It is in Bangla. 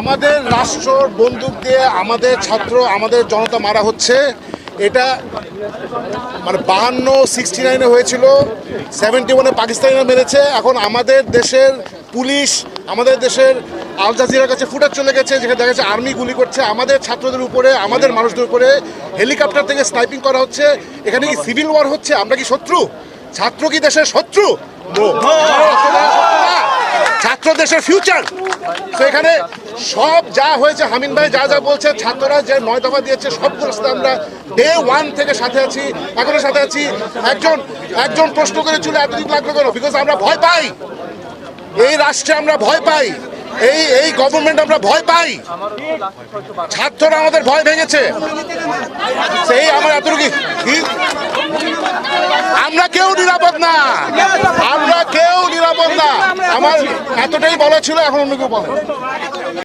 আমাদের রাষ্ট্র বন্দুক দিয়ে আমাদের ছাত্র আমাদের জনতা মারা হচ্ছে। এটা মানে বাহান্ন সিক্সটি নাইনে হয়েছিল সেভেন্টি ওয়ানে পাকিস্তানিরা মেরেছে। এখন আমাদের দেশের পুলিশ আমাদের দেশের আল জাজিরার কাছে ফুটেজ চলে গেছে যেখানে দেখা যাচ্ছে আর্মি গুলি করছে। আমাদের ছাত্রদের উপরে আমাদের মানুষদের উপরে হেলিকপ্টার থেকে স্নাইপিং করা হচ্ছে। এখানে কি সিভিল ওয়ার হচ্ছে? আমরা কি শত্রু? ছাত্র কি দেশের শত্রু? দেশের ফিউচার তো এখানে সব যা হয়েছে হামিন ভাই যা যা বলছে, ছাত্ররা যে নয় দফা দিয়েছে সবগুলোর সাথে আমরা ডে ওয়ান থেকে সাথে আছি এখনও সাথে আছি। একজন একজন প্রশ্ন করে চলে এতদিন লাগল কেন? বিকজ আমরা ভয় পাই। এই রাষ্ট্রে আমরা ভয় পাই। এই এই গভর্নমেন্ট আমরা ভয় পাই। ছাত্ররা আমাদের ভয় ভেঙেছে। সেই আমার এতটুকু আমরা কেউ নিরাপদ না। আমরা কেউ না আমার এতটাই বলা ছিল এখন অন্য কেউ বলে।